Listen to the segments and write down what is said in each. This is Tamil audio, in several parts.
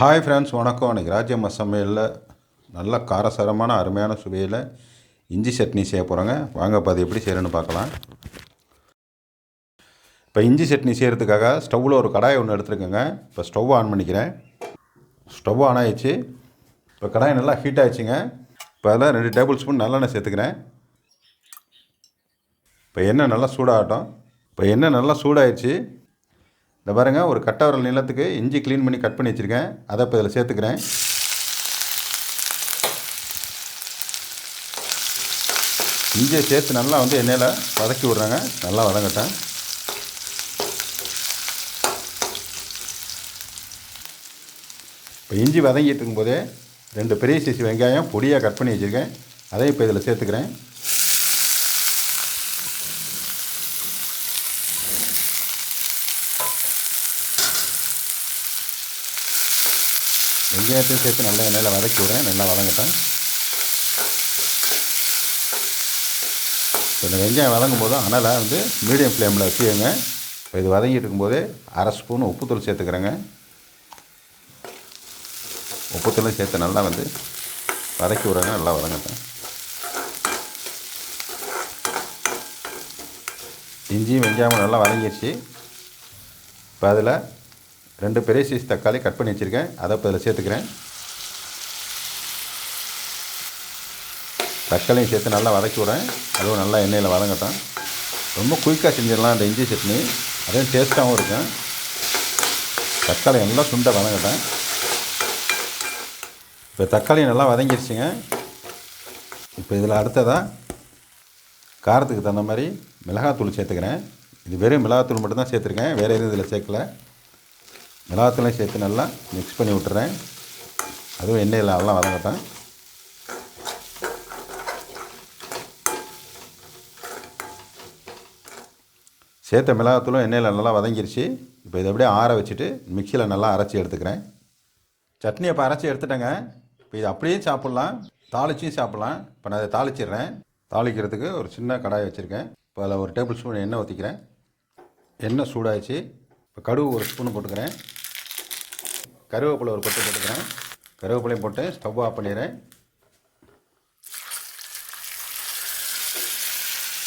ஹாய் ஃப்ரெண்ட்ஸ் வணக்கம். அன்றைக்கி ராஜ்யம்மா சமையலில் நல்ல காரசாரமான அருமையான சுவையில் இஞ்சி சட்னி செய்ய போகிறோங்க வாங்க இப்போ அது எப்படி செய்யறேன்னு பார்க்கலாம். இப்போ இஞ்சி சட்னி செய்கிறதுக்காக ஸ்டவ்வில் ஒரு கடாய் ஒன்று எடுத்துருக்கேங்க. இப்போ ஸ்டவ் ஆன் பண்ணிக்கிறேன். ஸ்டவ் ஆன் ஆயிடுச்சு. இப்போ கடாய் நல்லா ஹீட் ஆயிடுச்சுங்க. இப்போ அதில் ரெண்டு டேபிள் ஸ்பூன் நல்லெண்ணெய் சேர்த்துக்கிறேன். இப்போ எண்ணெய் நல்லா சூடாகட்டும். இப்போ எண்ணெய் நல்லா சூடாயிடுச்சு. இந்த பாருங்கள் ஒரு கட்டை நிலத்துக்கு இஞ்சி க்ளீன் பண்ணி கட் பண்ணி வச்சுருக்கேன். அதை இப்போ இதில் சேர்த்துக்கிறேன். இஞ்சியை சேர்த்து நல்லா வந்து எண்ணெயில் வதக்கி விட்றாங்க. நல்லா வதங்கட்டேன் இப்போ இஞ்சி வதங்கிட்டு இருக்கும்போதே ரெண்டு பெரிய சைஸ் வெங்காயம் பொடியாக கட் பண்ணி வச்சுருக்கேன். அதையும் இப்போ இதில் சேர்த்துக்கிறேன். வெங்காயத்தையும் சேர்த்து நல்லா எண்ணெயில் வதக்கி விடுறேன். நல்லா வதங்கட்டேன் இப்போ இந்த வெங்காயம் வதங்கும் போது அனலை வந்து மீடியம் ஃப்ளேமில் வச்சுக்கோங்க. இப்போ இது வதங்கிட்டு இருக்கும்போதே அரை ஸ்பூன் உப்புத்தூள் சேர்த்துக்கிறேங்க. உப்புத்தூளும் சேர்த்து நல்லா வந்து வதக்கி விடுறேங்க. நல்லா வதங்கட்டேன் இஞ்சியும் வெங்காயமும் நல்லா வதங்கிடுச்சு இப்போ அதில் ரெண்டு பெரிய சைஸ் தக்காளி கட் பண்ணி வச்சுருக்கேன். அதை இப்போ இதில் சேர்த்துக்கிறேன். தக்காளியும் சேர்த்து நல்லா வதக்கி விடுறேன். அதுவும் நல்லா எண்ணெயில் வதங்கட்டும். ரொம்ப குயிக்காக செஞ்சிடலாம் அந்த இஞ்சி சட்னி. அதுவும் டேஸ்ட்டாகவும் இருக்கும். தக்காளி நல்லா சுண்டை வதங்கட்டேன் இப்போ தக்காளி நல்லா வதங்கிடுச்சுங்க இப்போ இதில் அடுத்ததாக காரத்துக்கு தகுந்த மாதிரி மிளகாத்தூள் சேர்த்துக்கிறேன். இது வெறும் மிளகாத்தூள் மட்டும்தான் சேர்த்துருக்கேன். வேறு எதுவும் இதில் சேர்க்கல. மிளகாத்தூளையும் சேர்த்து நல்லா மிக்ஸ் பண்ணி விட்டுறேன். அதுவும் எண்ணெயில் நல்லா வதங்கட்டேன் சேர்த்த மிளகாத்தூளும் எண்ணெயில் நல்லா வதங்கிருச்சு. இப்போ இதை அப்படியே ஆற வச்சுட்டு மிக்சியில் நல்லா அரைச்சி எடுத்துக்கிறேன். சட்னி இப்போ அரைச்சி எடுத்துட்டேங்க. இப்போ இது அப்படியே சாப்பிட்லாம். தாளிச்சும் சாப்பிட்லாம். இப்போ நான் அதை தாளிச்சிடுறேன். தாளிக்கிறதுக்கு ஒரு சின்ன கடாய் வச்சுருக்கேன். இப்போ அதில் ஒரு டேபிள் ஸ்பூன் எண்ணெய் ஊற்றிக்கிறேன். எண்ணெய் சூடாகிச்சு இப்போ கடுகு ஒரு ஸ்பூன் போட்டுக்கிறேன். கருவேப்பிலை ஒரு கொத்து போட்டுக்கிறேன். கருவேப்பிலையும் போட்டு ஸ்டவ் ஆஃப் பண்ணிடுறேன்.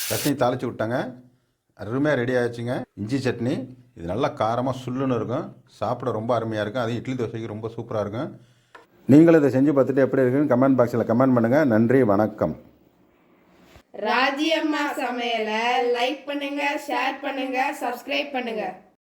சட்னி தாளித்து விட்டாங்க. அருமையாக ரெடி ஆயிடுச்சுங்க. இஞ்சி சட்னி இது நல்லா காரமாக சுல்லுன்னு இருக்கும். சாப்பிட ரொம்ப அருமையாக இருக்கும். அது இட்லி தோசைக்கு ரொம்ப சூப்பராக இருக்கும். நீங்களும் இதை செஞ்சு பார்த்துட்டு எப்படி இருக்குன்னு கமெண்ட் பாக்ஸில் கமெண்ட் பண்ணுங்கள் நன்றி வணக்கம். ராஜியம்மா சமையலை லைக் பண்ணுங்க ஷேர் பண்ணுங்க சப்ஸ்கிரைப் பண்ணுங்க.